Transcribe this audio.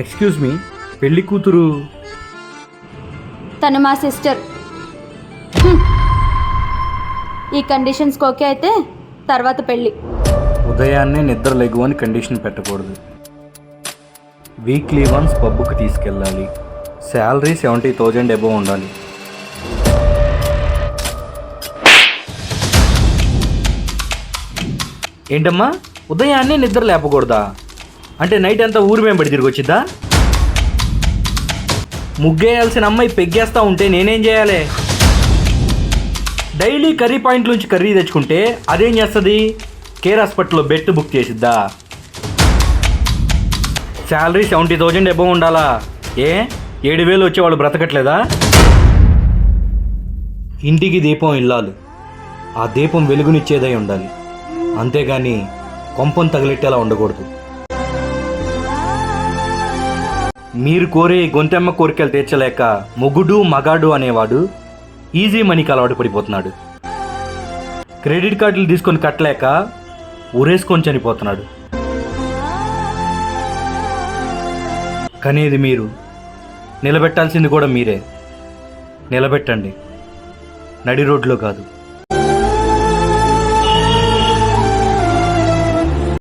Excuse me పెళ్ళి కూతురు. తను మా సిస్టర్. ఈ కండిషన్స్కి ఓకే అయితే తర్వాత పెళ్ళి ఉదయాన్నే నిద్ర లెగు అని కండిషన్ పెట్టకూడదు. వీక్లీ వన్స్ పబ్బుకి తీసుకెళ్ళాలి. శాలరీ సెవెంటీ థౌజండ్ ఎబో ఉండాలి. ఏంటమ్మా? ఉదయాన్నే నిద్ర లేపకూడదా? అంటే నైట్ అంతా ఊరు మేము తిరిగి వచ్చిద్దా? ముగ్గేయాల్సిన అమ్మాయి పెగ్గేస్తా ఉంటే నేనేం చేయాలి? డైలీ కర్రీ పాయింట్ నుంచి కర్రీ తెచ్చుకుంటే అదేం చేస్తుంది? కేర్ హాస్పిటల్లో బెడ్ బుక్ చేసిద్దా? శాలరీ సెవెంటీ థౌజండ్ ఎబో ఉండాలా? ఏ? ఏడు వేలు వచ్చే వాళ్ళు బ్రతకట్లేదా? ఇంటికి దీపం ఇల్లాలు. ఆ దీపం వెలుగునిచ్చేదై ఉండాలి. అంతేగాని కొంపం తగిలెట్టేలా ఉండకూడదు. మీరు కోరే గొంతెమ్మ కోరికలు తీర్చలేక మొగుడు మగాడు అనేవాడు ఈజీ మనీకి అలవాటు పడిపోతున్నాడు. క్రెడిట్ కార్డులు తీసుకొని కట్టలేక ఉరేసుకొని చనిపోతున్నాడు. కనేది మీరు. నిలబెట్టాల్సింది కూడా మీరే. నిలబెట్టండి. నడి రోడ్లో కాదు.